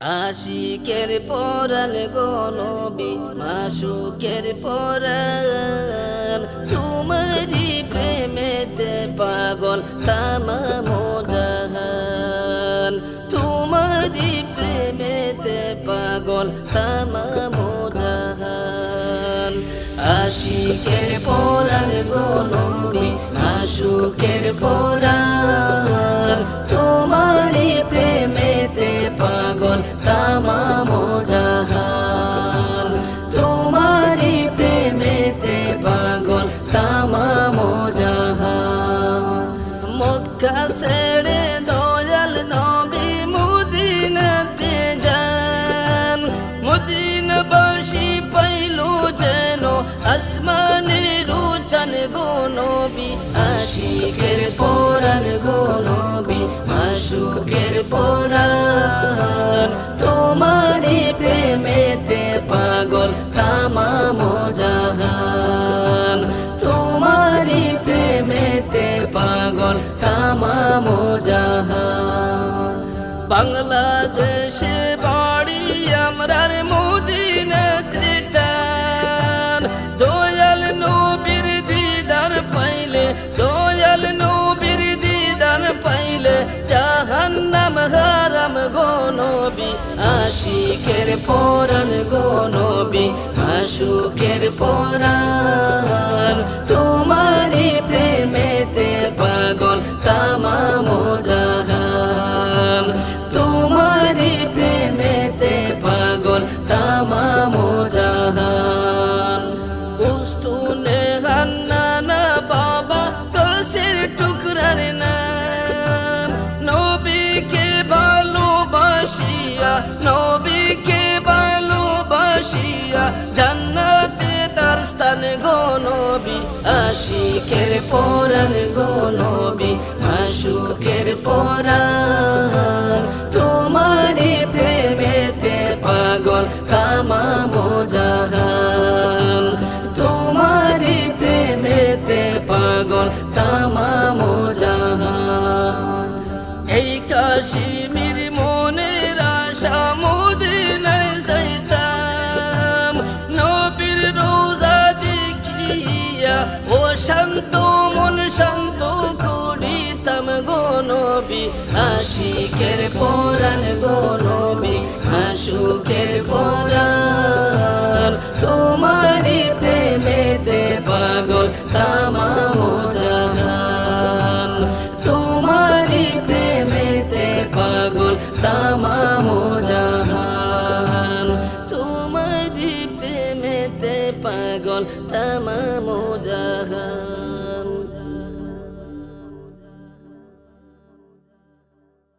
আশিকের পরাণ গনবি মাসুকের পরাণ। তোমারি প্রেমেতে পাগল, তামামো জাহান। তোমারি প্রেমেতে পাগল, তামামো জাহান। আশিকের পরাণ গনবি মাসুকের পরাণ। তামামো জাহান তোমারি প্রেমেতে পাগল তামামো জাহান মক্কা ছেড়ে দয়াল নবী মুদিনাতে যান। মুদিনবাসী পাইল যেন আসমানের উচান গো নবী, আশিকের পরাণ গো নবী, মাসুকের পরাণ জাহান তোমারি প্রেমেতে পাগল তামাম জাহান। বাংলাদেশে বাড়ি আমরার মদিনাতে নবী আশিকের পরাণ গো নবী আশুকের পরাণ। তোমারি নবীকে ভালোবাসিয়া জান্নাতে তার স্থান গো আশিকের পরাণ গো নবী, মাসুকের পরাণ। তোমারি প্রেমেতে পাগল তামামো জাহান। তোমারি প্রেমেতে পাগল তামামো জাহান। এই কাশ্মীর ও শান্ত মন শান্ত করিতাম গনবি নবী। আশিকের পরাণ গনবি নবী, আশুকের পরাণ। তোমারি প্রেমেতে পাগল তামামো পাগল তামামো জাহান